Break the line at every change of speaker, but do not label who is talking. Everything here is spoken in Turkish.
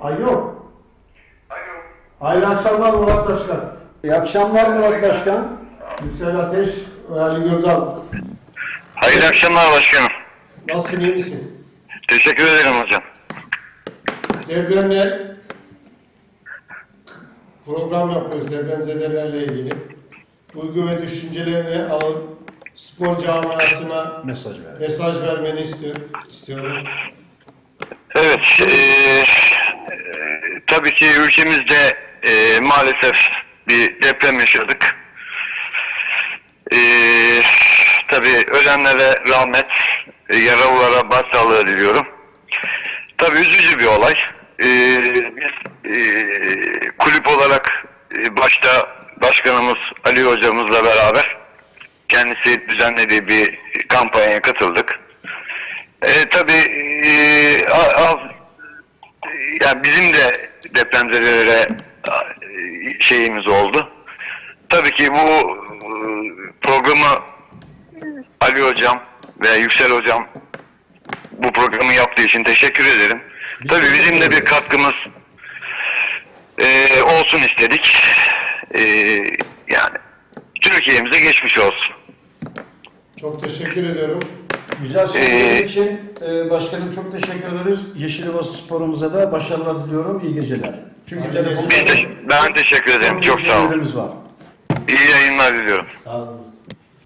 Alo.
Alo.
Hayırlı akşamlar Murat Başkan.
İyi akşamlar Murat Başkan.
Yüksel Ateş ve Ali Gürdal.
Hayırlı akşamlar başkanım.
Nasılsın iyi misin?
Teşekkür ederim hocam.
Depremle program yapıyoruz depremzedelerle ilgili. Duygu ve düşüncelerini alıp spor camiasına
Mesaj ver.
mesaj vermeni istiyor, istiyorum.
Evet, eee, tabii ki ülkemizde eee, maalesef bir deprem yaşadık. Eee tabii ölenlere rahmet, e, yaralılara başsağlığı diliyorum. Tabii üzücü bir olay. Eee, biz eee, kulüp olarak e, başta başkanımız Ali hocamızla beraber kendisi düzenlediği bir kampanyaya katıldık. E, tabii e, az yani bizim de depremzedelere e, şeyimiz oldu. Tabii ki bu e, programı Ali hocam ve Yüksel hocam bu programı yaptığı için teşekkür ederim. Tabii bizim de bir katkımız e, olsun istedik. E, yani Türkiye'mize geçmiş olsun.
Çok teşekkür ediyorum.
Güzel sorular
Ee,
için e, başkanım çok teşekkür ederiz. Yeşilyurt sporumuza da başarılar diliyorum. İyi geceler. Çünkü telefonda
Biz de- ben teşekkür ederim. Çok sağ olun.
var.
İyi yayınlar diliyorum.
Sağ olun.